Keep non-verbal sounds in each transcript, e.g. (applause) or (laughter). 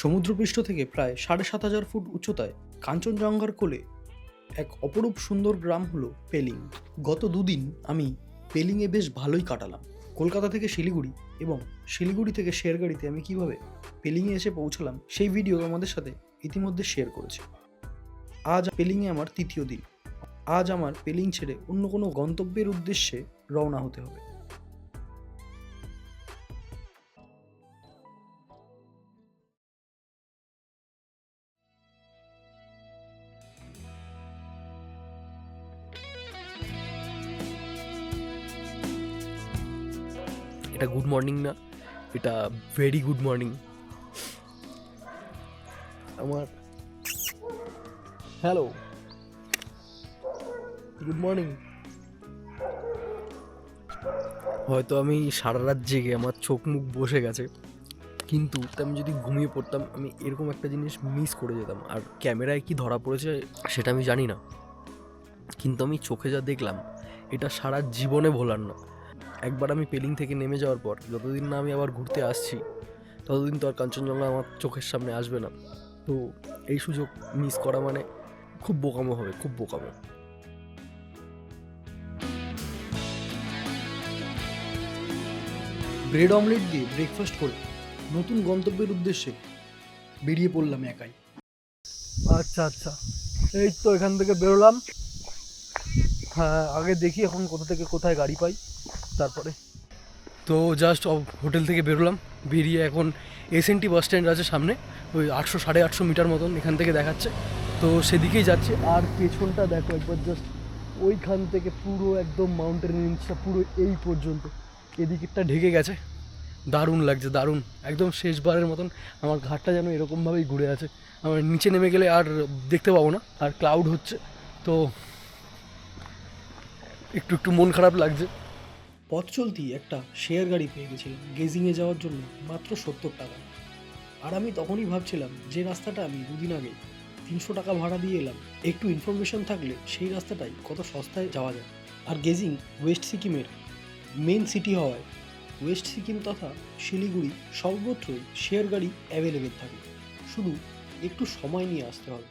সমুদ্রপৃষ্ঠ থেকে প্রায় সাড়ে সাত হাজার ফুট উচ্চতায় কাঞ্চনজঙ্ঘার কোলে এক অপরূপ সুন্দর গ্রাম হলো পেলিং। গত দুদিন আমি পেলিংয়ে বেশ ভালোই কাটালাম। কলকাতা থেকে শিলিগুড়ি এবং শিলিগুড়ি থেকে শেয়ারগাড়িতে আমি কীভাবে পেলিংয়ে এসে পৌঁছালাম সেই ভিডিও আমাদের সাথে ইতিমধ্যে শেয়ার করেছি। আজ পেলিংয়ে আমার তৃতীয় দিন। আজ আমার পেলিং ছেড়ে অন্য কোনো গন্তব্যের উদ্দেশ্যে রওনা হতে হবে। মর্নিং না এটা ভেরি গুড মর্নিং আমার হ্যালো গুড মর্নিং হয়তো আমি সারা রাত জেগে আমার চোখ মুখ বসে গেছে কিন্তু আমি যদি ঘুমিয়ে পড়তাম আমি এরকম একটা জিনিস মিস করে যেতাম। আর ক্যামেরায় কি ধরা পড়েছে সেটা আমি জানি না। কিন্তু আমি চোখে যা দেখলাম এটা সারা জীবনে ভোলার না। একবার আমি পেলিং থেকে নেমে যাওয়ার পর যতদিন না আমি আবার ঘুরতে আসছি ততদিন তো আর কাঞ্চনজঙ্ঘা আমার চোখের সামনে আসবে না। তো এই সুযোগ মিস করা মানে খুব বোকামো হবে খুব বোকামো। ব্রেড অমলেট দিয়ে ব্রেকফাস্ট করে নতুন গন্তব্যের উদ্দেশ্যে বেরিয়ে পড়লাম একাই। আচ্ছা আচ্ছা। এই তো এখান থেকে বেরোলাম। হ্যাঁ আগে দেখি এখন কোথা থেকে কোথায় গাড়ি পাই। তারপরে? তো জাস্ট হোটেল থেকে বেরোলাম, বেরিয়ে এখন এসএনটি বাস স্ট্যান্ড আছে সামনে, ওই আটশো সাড়ে আটশো মিটার মতন এখান থেকে দেখাচ্ছে। তো সেদিকেই যাচ্ছে, আর পেছনটা দেখো একবার জাস্ট ওইখান থেকে পুরো একদম মাউন্টেন রেঞ্জটা পুরো এই পর্যন্ত। এদিকেরটা ঢেকে গেছে। দারুণ লাগছে, দারুণ। একদম শেষবারের মতন আমার ঘাটটা যেন এরকমভাবেই ঘুরে আছে। আমার নিচে নেমে গেলে আর দেখতে পাবো না, আর ক্লাউড হচ্ছে। তো একটু একটু মন খারাপ লাগছে। পথ চলতি একটা শেয়ার গাড়ি পেয়ে গেছিলাম। গেজিংয়ে যাওয়ার জন্য মাত্র সত্তর টাকা। আর আমি তখনই ভাবছিলাম যে রাস্তাটা আমি দুদিন আগে তিনশো টাকা ভাড়া দিয়ে এলাম। একটু ইনফরমেশন থাকলে সেই রাস্তাটাই কত সস্তায় যাওয়া যায়। আর গেজিং ওয়েস্ট সিকিমের মেন সিটি হওয়ায় ওয়েস্ট সিকিম তথা শিলিগুড়ি সর্বত্রই শেয়ার গাড়ি অ্যাভেলেবেল থাকে। শুধু একটু সময় নিয়ে আসতে হবে।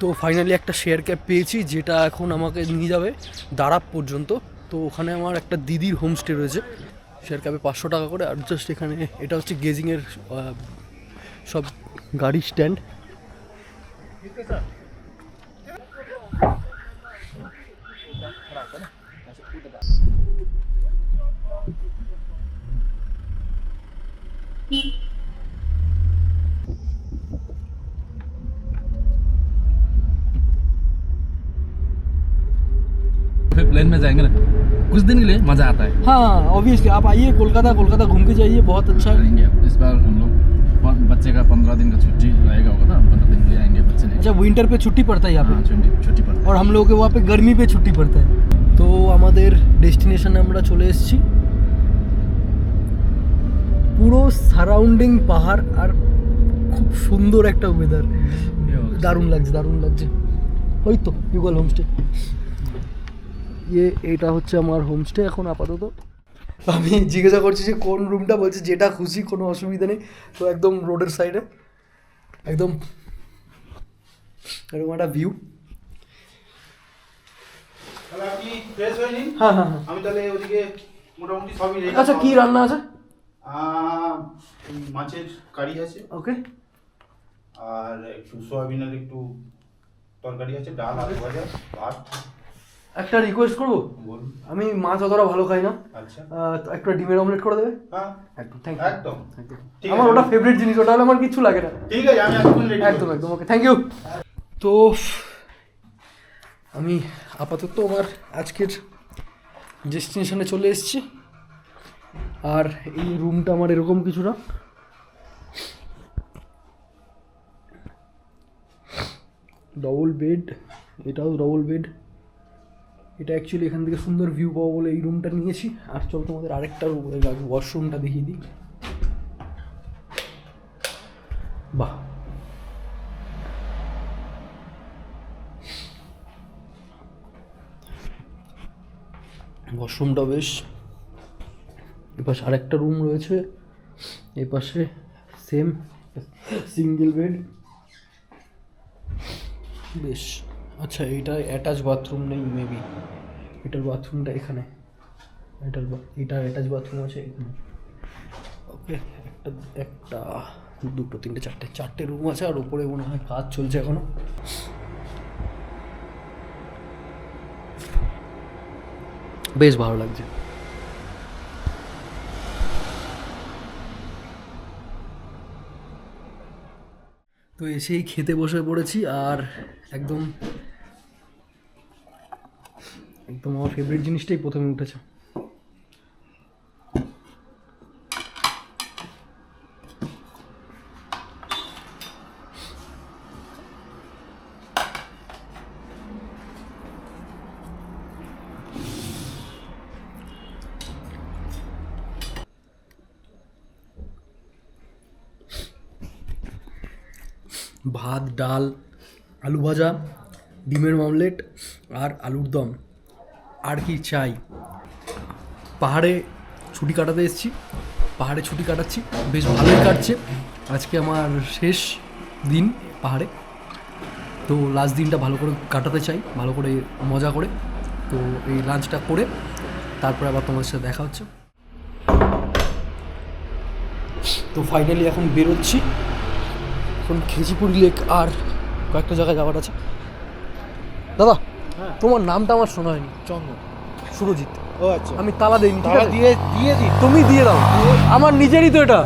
তো ফাইনালি একটা শেয়ার ক্যাব পেয়েছি, যেটা এখন আমাকে নিয়ে যাবে দাঁড়াপ পর্যন্ত। তো ওখানে আমার একটা দিদির হোমস্টে রয়েছে শেয়ার ক্যাবে পাঁচশো টাকা করে আর জাস্ট এখানে এটা হচ্ছে গেজিংয়ের আহ, সব গাড়ি স্ট্যান্ড फिर प्लेन में जाएंगे ना कुछ दिन के लिए मज़ा आता है हाँ ऑब्वियसली आप आइए कोलकाता कोलकाता घूम के जाइए बहुत अच्छा है आएंगे अब। इस बार हम लोग प- बच्चे का पंद्रह दिन का छुट्टी रहेगा होगा ना पंद्रह दिन के लिए आएंगे बच्चे अच्छा ने विंटर पे छुट्टी पड़ता है यहाँ हाँ पे छुट्टी छुट्टी पर और हम लोगों के वहाँ पे गर्मी पे छुट्टी पड़ता है তো আমাদের ডেস্টিনেশনে আমরা চলে এসেছি পুরো সারাউন্ডিং পাহাড় আর খুব সুন্দর একটা ওয়েদার দারুণ লাগছে দারুণ লাগছে ওই তো ইউগল হোমস্টে ইয়ে এটা হচ্ছে আমার হোমস্টে এখন আপাতত। আমি জিজ্ঞাসা করছি যে কোন রুমটা বলছে যেটা খুশি কোনো অসুবিধা নেই। তো একদম রোডের সাইডে একদম এরকম একটা ভিউ হয়ে হ্যাঁ হ্যাঁ আমি তাহলে ওদিকে মোটামুটি সবই আচ্ছা কি রান্না আছে? মাছের কারি আছে। ওকে। আর একটু সয়াবিনের একটু তরকারি আছে ডাল আলু ভাজা ভাত। একটা রিকোয়েস্ট করব? আমি মাছ অতটা ভালো খাই না। আচ্ছা। একটা ডিমের অমলেট করে দেবে? হ্যাঁ। একদম থ্যাংক ইউ আমার ওটা ফেভারিট জিনিস ওটা হলে আমার কিচ্ছু লাগে না। ঠিক আছে আমি একদম একদম ওকে থ্যাংক ইউ তো আমি আপাতত আমার আজকের ডেস্টিনেশনে চলে এসেছি। আর এই রুমটা আমার এরকম কিছুটা। ডবল বেড এটাও ডবল বেড এটা অ্যাকচুয়ালি এখান থেকে সুন্দর ভিউ পাবো বলে এই রুমটা নিয়েছি। আর চল তোমাদের আরেকটা রুম ওয়াশরুমটা দেখিয়ে দিই। বাহ। ওয়াশরুমটা বেশ। এপাশে আরেকটা রুম রয়েছে। এপাশে সেম সিঙ্গেল বেড বেশ। আচ্ছা এইটা অ্যাটাচ বাথরুম নেই মেবি এটার বাথরুমটা এখানে। এটার এটা অ্যাটাচ বাথরুম আছে এখানে। ওকে, একটা একটা, দুটো, তিনটে, চারটে। চারটে রুম আছে আর ওপরে মনে হয় কাজ চলছে এখনও। বেশ ভালো লাগছে। তো এসেই খেতে বসে পড়েছি আর একদম একদম আমার ফেভারিট জিনিসটাই প্রথমে উঠেছে ভাত ডাল, আলু ভাজা, ডিমের অমলেট আর আলুর দম। আর কি চাই? পাহাড়ে ছুটি কাটাতে এসেছি। পাহাড়ে ছুটি কাটাচ্ছি। বেশ ভালোই কাটছে। আজকে আমার শেষ দিন পাহাড়ে। তো লাস্ট দিনটা ভালো করে কাটাতে চাই, ভালো করে মজা করে। তো এই লাঞ্চটা করে তারপরে আবার তোমাদের সাথে দেখা হচ্ছে। তো ফাইনালি এখন বেরোচ্ছি। এখন খেজিপুরি লেক আর কয়েকটা জায়গায় যাওয়ার আছে। দাদা তোমার নামটা আমার শোনা হয়নি। চন্দ্র সুরজিৎ। ও আচ্ছা। আমি তালা দেইনি আছে? দিয়ে দিয়ে দিই তুমি দিয়ে দাও। আমার নিজেরই তো এটা।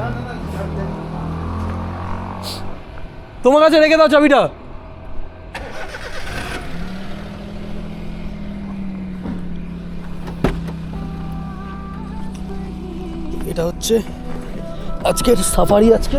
তোমার কাছে রেখে দাও চাবিটা। এটা হচ্ছে আজকের সাফারি আজকে।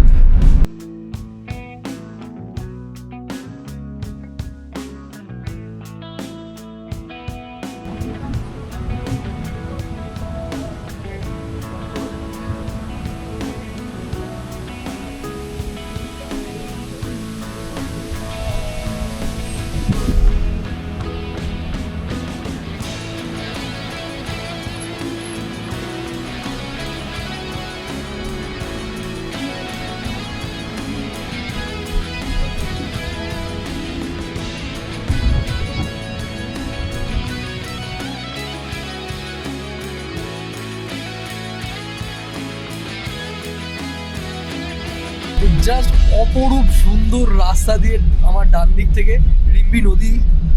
জাস্ট অপরূপ সুন্দর রাস্তা দিয়ে আমার ডান দিক থেকে রিম্বি নদী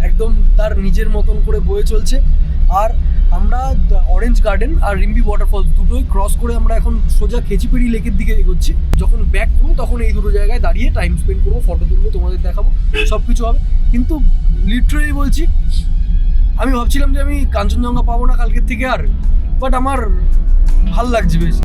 একদম তার নিজের মতন করে বয়ে চলছে। আর আমরা অরেঞ্জ গার্ডেন আর রিম্বি ওয়াটারফলস দুটোই ক্রস করে আমরা এখন সোজা খেচিপিড়ি লেকের দিকে এগোচ্ছি। যখন ব্যাক করব তখন এই দুটো জায়গায় দাঁড়িয়ে টাইম স্পেন্ড করব ফটো তুলবো, তোমাদের দেখাবো সব কিছু হবে। কিন্তু লিটারেলি বলছি, আমি ভাবছিলাম যে আমি কাঞ্চনজঙ্ঘা পাবো না কালকের থেকে আর বাট আমার ভালো লাগছে বেশ।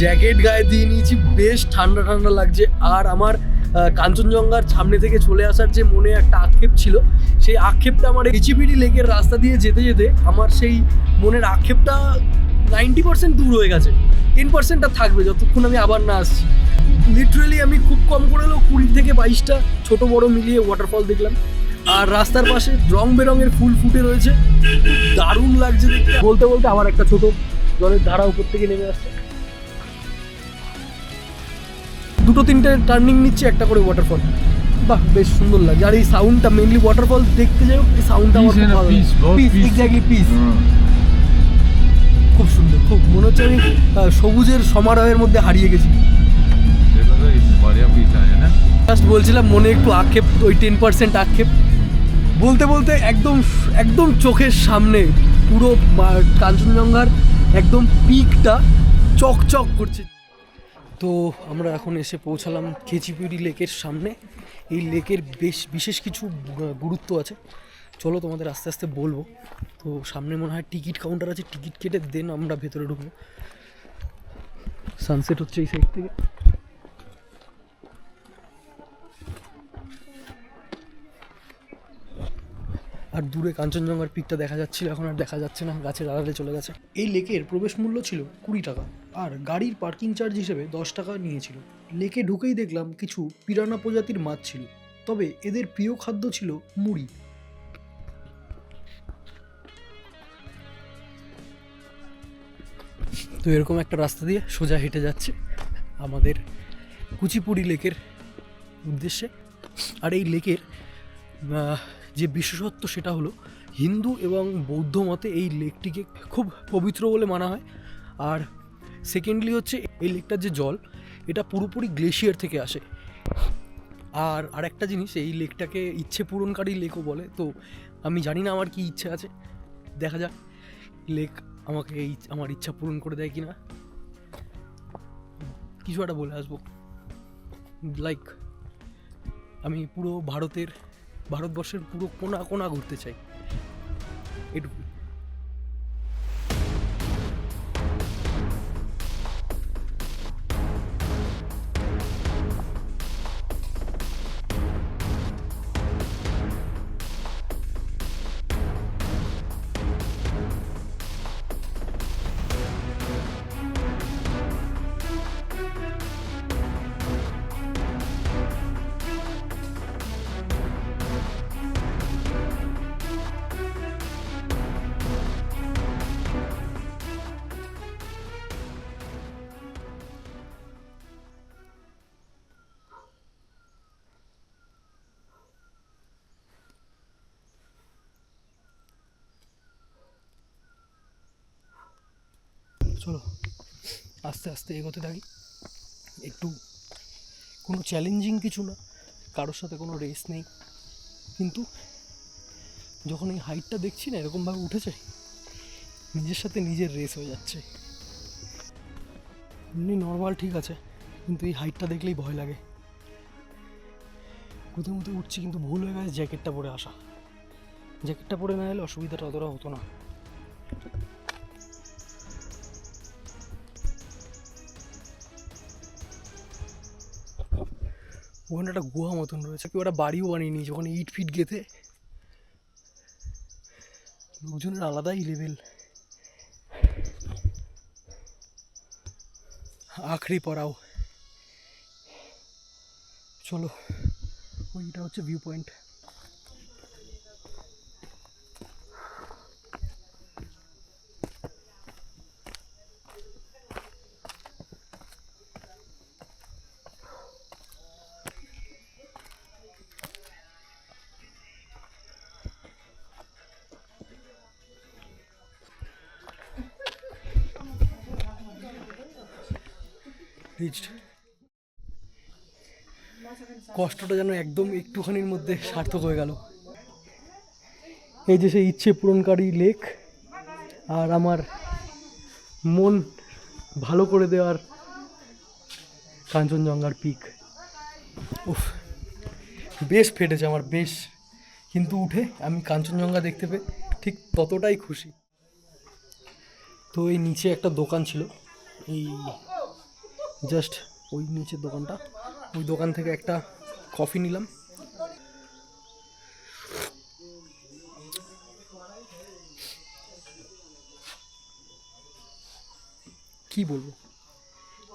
জ্যাকেট গায়ে দিয়ে নিয়েছি, বেশ ঠান্ডা ঠান্ডা লাগছে। আর আমার কাঞ্চনজঙ্ঘার সামনে থেকে চলে আসার যে মনে একটা আক্ষেপ ছিল, সেই আক্ষেপটা আমার ইচিপিটি লেকের রাস্তা দিয়ে যেতে যেতে আমার সেই মনের আক্ষেপটা নাইনটি পার্সেন্ট দূর হয়ে গেছে। টেন পার্সেন্টটা থাকবে, যতক্ষণ আমি আবার না আসছি। লিটারেলি আমি খুব কম করে হলেও কুড়ি থেকে বাইশটা ছোট বড় মিলিয়ে ওয়াটারফল দেখলাম। আর রাস্তার পাশে রং বেরঙের ফুল ফুটে রয়েছে। দারুণ লাগছে দেখতে। বলতে বলতে আবার একটা ছোট জলের ধারা উপর থেকে নেমে আসছে। দুটো তিনটে টার্নিং নিচ্ছে একটা করে ওয়াটারফল বাহ বেশ সুন্দর লাগে আর এই সাউন্ডটা মেইনলি ওয়াটারফল দেখতে যাই হোক সাউন্ডটা আমার খুব ভালো লাগে। পিস খুব সুন্দর খুব মনে হচ্ছে আমি সবুজের সমারোহের মধ্যে হারিয়ে গেছি। জাস্ট বলছিলাম মনে একটু আক্ষেপ ওই টেন পার্সেন্ট আক্ষেপ। বলতে বলতে একদম একদম চোখের সামনে পুরো কাঞ্চনজঙ্ঘার একদম পিকটা চকচক করছে। তো আমরা এখন এসে পৌঁছালাম খেচিপুরি লেকের সামনে। এই লেকের বেশ, বিশেষ কিছু গুরুত্ব আছে। চলো তোমাদের আস্তে আস্তে বলব। তো সামনে মনে হয় টিকিট কাউন্টার আছে। টিকিট কেটে দেন আমরা ভেতরে ঢুকবো। সানসেট হচ্ছে এই সাইড থেকে। আর দূরে কাঞ্চনজঙ্ঘার পিকটা দেখা যাচ্ছিল, এখন আর দেখা যাচ্ছে না, গাছের আড়ালে চলে গেছে। এই লেকের প্রবেশ মূল্য ছিল কুড়ি টাকা, আর গাড়ির পার্কিং চার্জ হিসেবে দশ টাকা নিয়েছিল। লেকে ঢুকেই দেখলাম কিছু পিরানা প্রজাতির মাছ ছিল, তবে এদের প্রিয় খাদ্য ছিল মুড়ি। তো এরকম একটা রাস্তা দিয়ে সোজা হেঁটে যাচ্ছে আমাদের কুচিপুড়ি লেকের উদ্দেশ্যে। আর এই লেকের যে বিশেষত্ব সেটা হলো হিন্দু এবং বৌদ্ধ মতে এই লেকটিকে খুব পবিত্র বলে মানা হয়। আর সেকেন্ডলি হচ্ছে এই লেকটার যে জল, এটা পুরোপুরি গ্লেশিয়ার থেকে আসে। আর আরেকটা জিনিস, এই লেকটাকে ইচ্ছে পূরণকারী লেকও বলে। তো আমি জানি না আমার কি ইচ্ছে আছে। দেখা যাক, লেক আমাকে এই আমার ইচ্ছা পূরণ করে দেয় কিনা। কিছু একটা বলে আসব। লাইক আমি পুরো ভারতের ভারতবর্ষের পুরো কোনা কোনা ঘুরতে চাই। এটুকু। চলো, আস্তে আস্তে এগোতে থাকি। একটু কোনো চ্যালেঞ্জিং কিছু না, কারোর সাথে কোনো রেস নেই। কিন্তু যখন এই হাইটটা দেখছি না, এরকমভাবে উঠেছে, নিজের সাথে নিজের রেস হয়ে যাচ্ছে। এমনি নর্মাল ঠিক আছে, কিন্তু এই হাইটটা দেখলেই ভয় লাগে। কোথাও মতো উঠছি, কিন্তু ভুল হয়ে গেছে জ্যাকেটটা পরে আসা। জ্যাকেটটা পরে না এলে অসুবিধাটা অতটা হতো না। ওখানে একটা গুহা মতন রয়েছে, কেউ একটা বাড়িও বানিয়ে নিয়েছে ওখানে ইট ফিট গেঁথে। লোকজনের আলাদাই লেভেল আখড়ি পড়াও চলো, ওইটা হচ্ছে ভিউ পয়েন্ট কষ্টটা যেন একদম একটুখানির মধ্যে সার্থক হয়ে গেল। এই যে সেই ইচ্ছে পূরণকারী লেক আর আমার মন ভালো করে দেওয়ার কাঞ্চনজঙ্ঘার পিক। উফ, বেশ ফেটেছে আমার, বেশ। কিন্তু উঠে আমি কাঞ্চনজঙ্ঘা দেখতে পেয়ে ঠিক ততটাই খুশি। তো এই নিচে একটা দোকান ছিল। এই জাস্ট ওই নিচের দোকানটা। ওই দোকান থেকে একটা কফি নিলাম। কি বলব?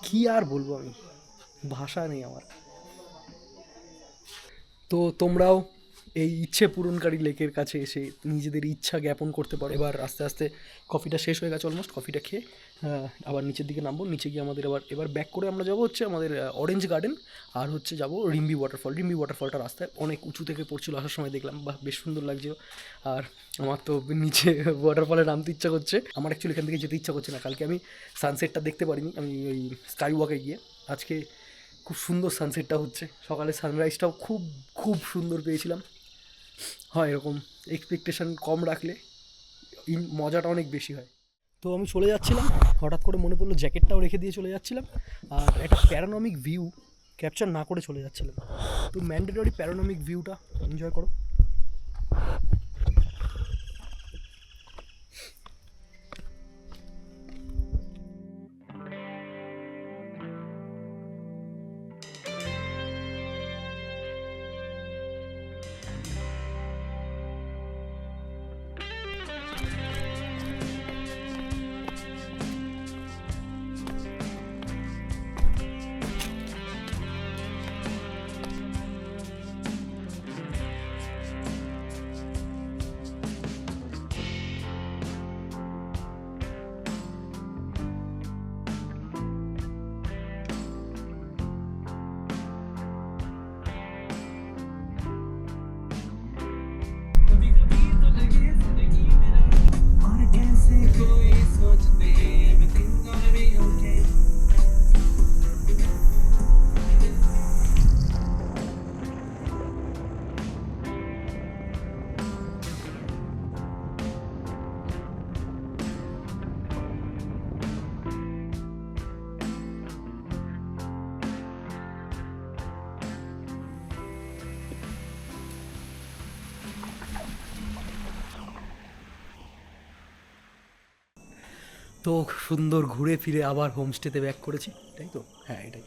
কি আর বলব আমি? ভাষা নেই আমার। তো তোমরাও এই ইচ্ছে পূরণকারী লেকের কাছে এসে নিজেদের ইচ্ছা জ্ঞাপন করতে পারো। এবার আস্তে আস্তে কফিটা শেষ হয়ে গেছে অলমোস্ট কফিটা খেয়ে আবার নিচের দিকে নামবো। নিচে গিয়ে আমাদের আবার এবার ব্যাক করে আমরা যাব হচ্ছে আমাদের অরেঞ্জ গার্ডেন আর হচ্ছে যাব রিম্বি ওয়াটারফল রিম্বি ওয়াটারফলটা রাস্তায় অনেক উঁচু থেকে পড়ছিল আসার সময় দেখলাম। বাহ, বেশ সুন্দর লাগছিল। আর আমার তো নিচে ওয়াটারফলে নামতে ইচ্ছা করছে। আমার অ্যাকচুয়ালি এখান থেকে যেতে ইচ্ছা করছে না। কালকে আমি সানসেটটা দেখতে পারিনি। আমি ওই স্কাই ওয়াকে গিয়ে। আজকে খুব সুন্দর সানসেটটা হচ্ছে। সকালে সানরাইজটাও খুব খুব সুন্দর পেয়েছিলাম। হয় এরকম এক্সপেকটেশন কম রাখলে ইন- মজাটা অনেক বেশি হয়। তো আমি চলে যাচ্ছিলাম, হঠাৎ করে মনে পড়ল জ্যাকেটটাও রেখে দিয়ে চলে যাচ্ছিলাম আর একটা প্যারানমিক ভিউ ক্যাপচার না করে চলে যাচ্ছিলাম। তো ম্যান্ডেটরি প্যারানমিক ভিউটা এনজয় করো। তো সুন্দর ঘুরে ফিরে আবার হোমস্টেতে ব্যাক করেছি তাই তো? হ্যাঁ এটাই।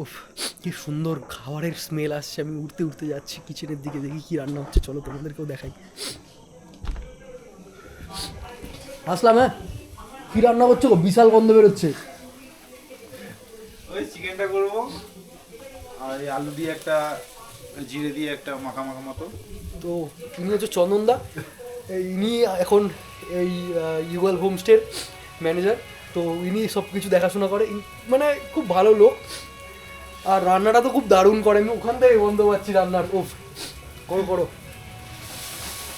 উফ কি সুন্দর খাবারের স্মেল আসছে আমি উঠতে উঠতে যাচ্ছি কিচেনের দিকে দেখি কি রান্না হচ্ছে চলো তোমাদেরকেও দেখাই। আসলাম হ্যাঁ? কি রান্না করছ গো? বিশাল গন্ধ বেরোচ্ছে। ওই চিকেনটা করব আর এই আলু দিয়ে একটা জিরে দিয়ে একটা মাখা মাখা মতো। তো ইনি হচ্ছে চন্দনদা। ইনি এখন এই ইউএল হোমস্টের ম্যানেজার। তো ইনি সব কিছু দেখাশোনা করে। মানে খুব ভালো লোক। আর রান্নাটা তো খুব দারুণ করে। আমি ওখান থেকে বন্ধ পাচ্ছি রান্নার। ওফ করো করো।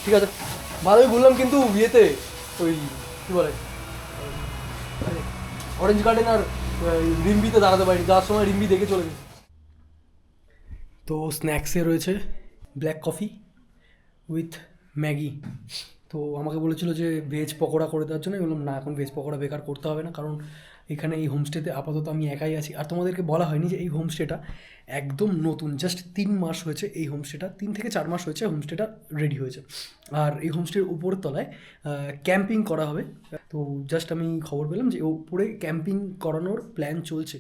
ঠিক আছে। ভালোই বললাম কিন্তু ইয়েতে, ওই, কী বলে? অরেঞ্জ গার্ডেন আর রিম্বিতে দাঁড়াতে পারিনি। যাওয়ার সময় রিম্বি দেখে চলে গেছে। তো স্ন্যাক্সে রয়েছে ব্ল্যাক কফি উইথ ম্যাগি তো আমাকে বলেছিল যে ভেজ পকোড়া করে দেওয়ার জন্য। বললাম, না, এখন ভেজ পকোড়া বেকার করতে হবে না। কারণ এখানে এই হোমস্টেতে আপাতত আমি একাই আছি। আর তোমাদেরকে বলা হয়নি যে এই হোমস্টেটা একদম নতুন জাস্ট তিন মাস হয়েছে এই হোমস্টেটা তিন থেকে চার মাস হয়েছে হোমস্টেটা রেডি হয়েছে। আর এই হোমস্টের উপরের তলায় ক্যাম্পিং করা হবে। তো জাস্ট আমি খবর পেলাম যে উপরে ক্যাম্পিং করানোর প্ল্যান চলছে।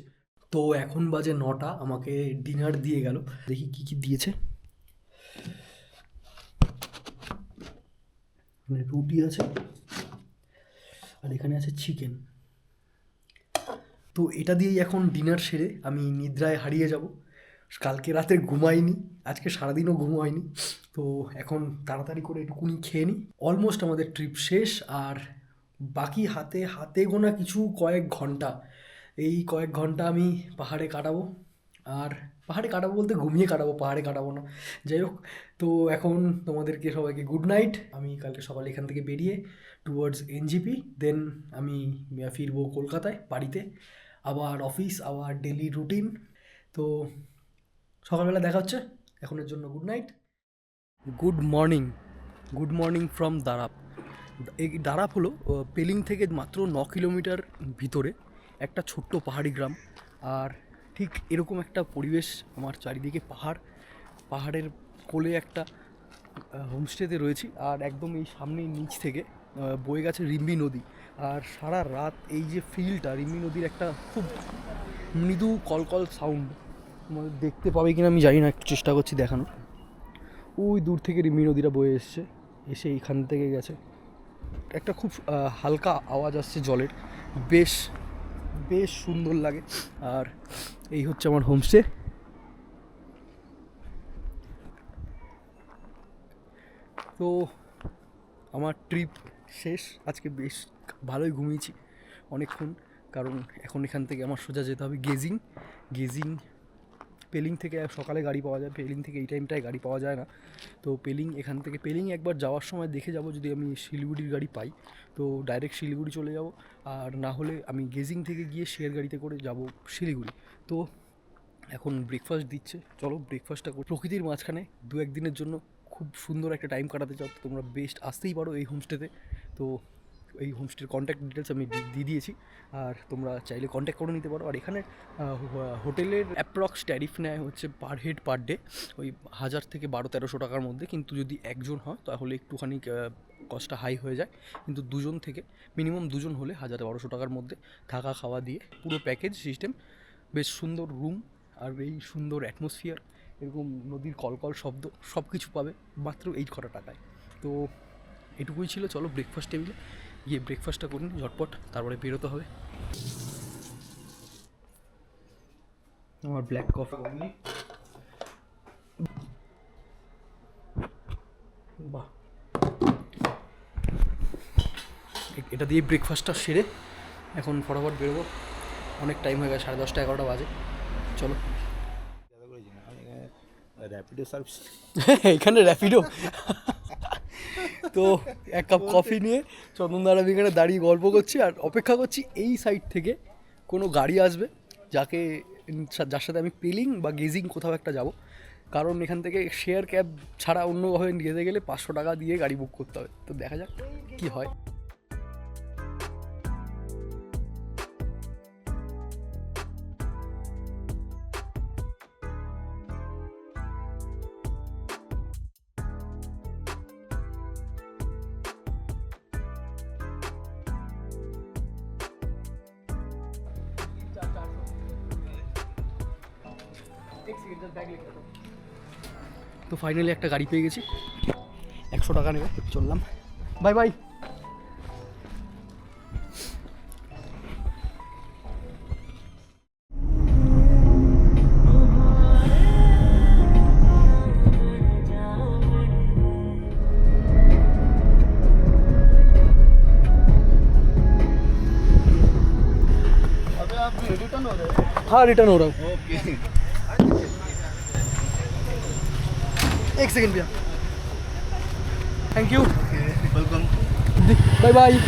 তো এখন বাজে নটা, আমাকে ডিনার দিয়ে গেল। দেখি কী কী দিয়েছে। মানে রুটি আছে আর এখানে আছে চিকেন তো এটা দিয়েই এখন ডিনার সেরে আমি নিদ্রায় হারিয়ে যাব। কালকে রাতে ঘুমাইনি, আজকে সারাদিনও ঘুম হয়নি তো এখন তাড়াতাড়ি করে একটুকুনি খেয়ে নিই। অলমোস্ট আমাদের ট্রিপ শেষ আর বাকি হাতে হাতে গোনা কিছু কয়েক ঘণ্টা। এই কয়েক ঘণ্টা আমি পাহাড়ে কাটাবো। আর পাহাড়ে কাটাবো বলতে ঘুমিয়ে কাটাবো, পাহাড়ে কাটাবো না। যাই হোক, তো এখন তোমাদেরকে সবাইকে গুড নাইট আমি কালকে সকালে এখান থেকে বেরিয়ে টুয়ার্ডস এনজিপি দেন আমি ফিরবো কলকাতায় বাড়িতে। আবার অফিস আবার ডেলি রুটিন তো সকালবেলা দেখা হচ্ছে। এখনের জন্য good night good morning good morning from Darap এই দারাপ হলো পেলিং থেকে মাত্র ন কিলোমিটার ভিতরে একটা ছোট্ট পাহাড়ি গ্রাম। আর ঠিক এরকম একটা পরিবেশ আমার চারিদিকে পাহাড়, পাহাড়ের কোলে একটা হোমস্টেতে রয়েছি আর একদম এই সামনেই নিচ থেকে বয়ে গেছে রিম্বি নদী। আর সারা রাত এই যে ফিলটা, রিম্বি নদীর একটা খুব মৃদু কলকল সাউন্ড দেখতে পাবে কিনা আমি জানি না, একটু চেষ্টা করছি দেখানো ওই দূর থেকে রিম্বি নদীটা বয়ে এসছে, এসে এইখান থেকে গেছে। একটা খুব হালকা আওয়াজ আসছে জলের, বেশ বেশ সুন্দর লাগে। আর এই হচ্ছে আমার হোমস্টে তো আমার ট্রিপ শেষ। আজকে বেশ ভালোই ঘুমিয়েছি অনেকক্ষণ। কারণ এখন এখান থেকে আমার সোজা যেতে হবে গেজিং। গেজিং পেলিং থেকে সকালে গাড়ি পাওয়া যায়, পেলিং থেকে এই টাইমটায় গাড়ি পাওয়া যায় না। তো পেলিং এখান থেকে, পেলিং একবার যাওয়ার সময় দেখে যাব যদি আমি শিলিগুড়ির গাড়ি পাই। তো ডাইরেক্ট শিলিগুড়ি চলে যাব আর না হলে আমি গেজিং থেকে গিয়ে শেয়ার গাড়িতে করে যাব শিলিগুড়ি। তো এখন ব্রেকফাস্ট দিচ্ছে। চলো ব্রেকফাস্টটা করি। প্রকৃতির মাঝখানে দু একদিনের জন্য খুব সুন্দর একটা টাইম কাটাতে চাও। তোমরা বেস্ট আসতেই পারো এই হোমস্টেতে তো এই হোমস্টের কন্ট্যাক্ট ডিটেলস আমি দিয়ে দিয়েছি। আর তোমরা চাইলে কন্ট্যাক্ট করে নিতে পারো। আর এখানে হোটেলের অ্যাপ্রক্স ট্যারিফ নেয় হচ্ছে পার হেড পার ডে ওই হাজার থেকে বারো, তেরোশো টাকার মধ্যে। কিন্তু যদি একজন হয়, তাহলে একটুখানি কস্টটা হাই হয়ে যায়। কিন্তু দুজন থেকে মিনিমাম দুজন হলে হাজার বারোশো টাকার মধ্যে থাকা, খাওয়া দিয়ে পুরো প্যাকেজ সিস্টেম বেশ সুন্দর রুম আর এই সুন্দর অ্যাটমসফিয়ার এরকম নদীর কলকল শব্দ সব কিছু পাবে মাত্র এই কটা টাকায়। তো এটুকুই ছিল। চলো ব্রেকফাস্ট টেবিলে গিয়ে ব্রেকফাস্টটা করুন ঝটপট তারপরে বেরোতে হবে। আমার ব্ল্যাক কফি বাহ। এ- এটা দিয়ে ব্রেকফাস্টটা সেরে এখন ফটাফট বেরোবো। অনেক টাইম হয়ে গেছে সাড়ে দশটা এগারোটা বাজে। চলো। র্যাপিডো (laughs) সার্ভিস এখানে র্যাপিডো তো এক কাপ কফি নিয়ে চন্দনদার আমি এখানে দাঁড়িয়ে গল্প করছি আর অপেক্ষা করছি এই সাইড থেকে কোনো গাড়ি আসবে যাকে যার সাথে আমি পেলিং বা গেজিং কোথাও একটা যাব। কারণ এখান থেকে শেয়ার ক্যাব ছাড়া অন্যভাবে যেতে গেলে পাঁচশো টাকা দিয়ে গাড়ি বুক করতে হবে। তো দেখা যাক কী হয়। তো ফাইনালি একটা গাড়ি পেয়ে গেছি একশো টাকা নেবে চললাম বাই বাই हाँ रिटर्न हो रहा हूँ एक सेकंड भैया thank you welcome bye bye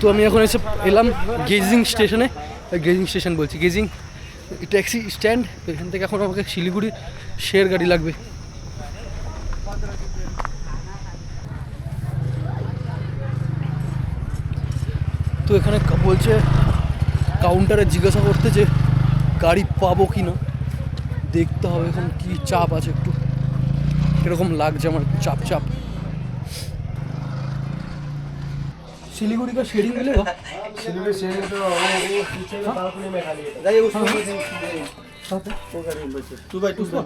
তো আমি এখন এসে এলাম গেজিং স্টেশনে গেজিং স্টেশন বলছি গেজিং ট্যাক্সি স্ট্যান্ড এখান থেকে এখন আমাকে শিলিগুড়ি শেয়ার গাড়ি লাগবে তো এখানে কা- বলছে কাউন্টারে জিজ্ঞাসা করতে যে গাড়ি পাবো কি না দেখতে হবে এখন কি চাপ আছে একটু এরকম লাগছে আমার একটু চাপ চাপ শিলিগুড়ি का शेयरिंग मिलेगा टू बाई टू बाई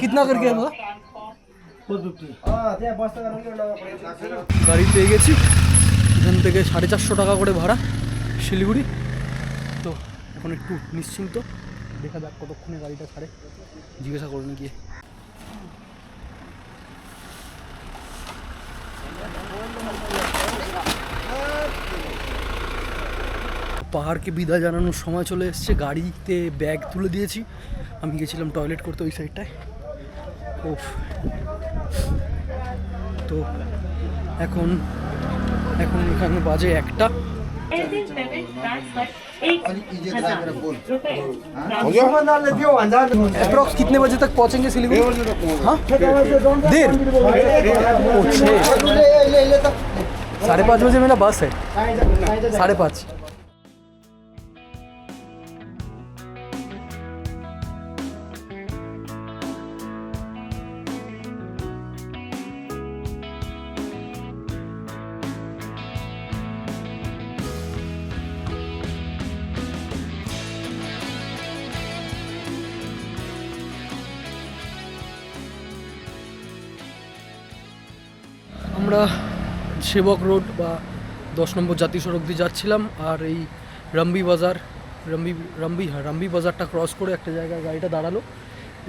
कितना करके है बोला গাড়ি পেয়ে গেছি এখান থেকে সাড়ে চারশো টাকা করে ভাড়া শিলিগুড়ি। তো এখন একটু নিশ্চিন্ত। দেখা যাক কতক্ষণে গাড়িটা ছাড়ে। জিজ্ঞাসা করুন গিয়ে। পাহাড়কে বিদায় জানানোর সময় চলে এসছে। গাড়িতে ব্যাগ তুলে দিয়েছি। আমি গেছিলাম টয়লেট করতে ওই সাইডটায়। ওফ। তো এখন এখন এখানে বাজে একটা एयरटेल पेमेंट प्लान पर एक हजार रुपए हो गया अप्रॉक्स कितने बजे तक पहुंचेंगे सिलीगुड़ी हाँ देर ओ, छः साढ़े पाँच बजे मेरा बस है साढ़े पाँच আমরা সেবক রোড বা দশ নম্বর জাতীয় সড়ক দিয়ে যাচ্ছিলাম আর এই রাম্বি বাজার, রাম্বি রাম্বি হ্যাঁ রাম্বি বাজারটা ক্রস করে একটা জায়গায় গাড়িটা দাঁড়াল।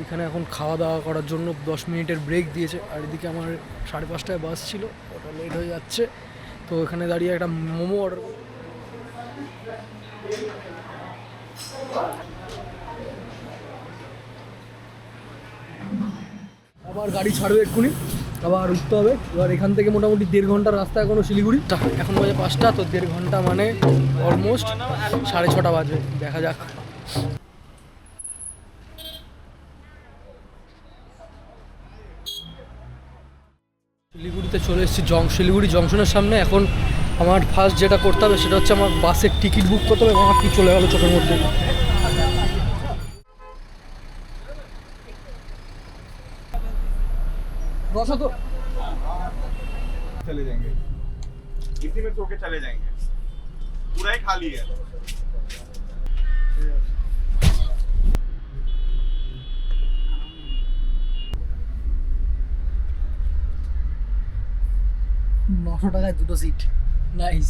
এখানে এখন খাওয়া দাওয়া করার জন্য দশ মিনিটের ব্রেক দিয়েছে আর এদিকে আমার সাড়ে পাঁচটায় বাস ছিল, ওটা লেট হয়ে যাচ্ছে। তো এখানে দাঁড়িয়ে একটা মোমো অর্ডার আবার গাড়ি ছাড়বে এক্ষুনি। আবার উঠতে হবে। এবার এখান থেকে মোটামুটি দেড় ঘণ্টার রাস্তা এখনও শিলিগুড়ি। এখন বাজে পাঁচটা, তো দেড় ঘণ্টা মানে অলমোস্ট সাড়ে ছটা বাজে, দেখা যাক। শিলিগুড়িতে চলে এসেছি জং, শিলিগুড়ি জংশনের সামনে। এখন আমার ফার্স্ট যেটা করতে হবে সেটা হচ্ছে আমার বাসের টিকিট বুক করতে হবে এবং আমার কি চলে গেলো চোখের মধ্যে। বসো তো चले जाएंगे इसी में सो के चले जाएंगे पूरा ही खाली है নশো টাকায় দুটো সিট নাইস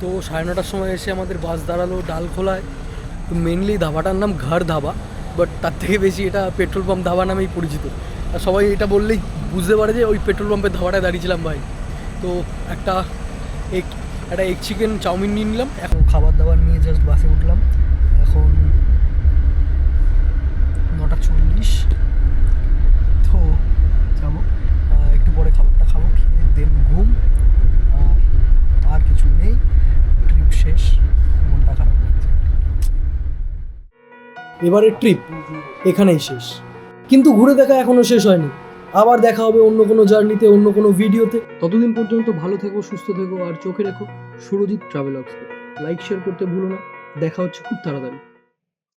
তো সাড়ে নটার সময় এসে আমাদের বাস দাঁড়ালো ডালখোলায় তো মেনলি ধাবাটার নাম ঘর ধাবা বাট তার থেকে বেশি এটা পেট্রোল পাম্প ধাবা নামেই পরিচিত। আর সবাই এটা বললেই বুঝতে পারে যে ওই পেট্রোল পাম্পের ধাবাটায় দাঁড়িয়েছিলাম ভাই। তো একটা এক একটা এগ চিকেন চাউমিন নিয়ে নিলাম। এখন খাবার দাবার নিয়ে জাস্ট বাসে উঠলাম এখন নটা চল্লিশ তো যাব আহ, একটু পরে খাবারটা খাব খেয়ে দেন ঘুম আর আর কিছু নেই ট্রিপ শেষ মনটা খারাপ লাগছে এবারের ট্রিপ এখানেই শেষ। কিন্তু ঘুরে দেখা এখনও শেষ হয়নি। আবার দেখা হবে অন্য কোনো জার্নিতে অন্য কোনো ভিডিওতে ততদিন পর্যন্ত ভালো থেকো, সুস্থ থেকো, আর চোখে রেখো সুরজিৎ ট্রাভেলক্সকে লাইক শেয়ার করতে ভুলো না। দেখা হচ্ছে খুব তাড়াতাড়ি।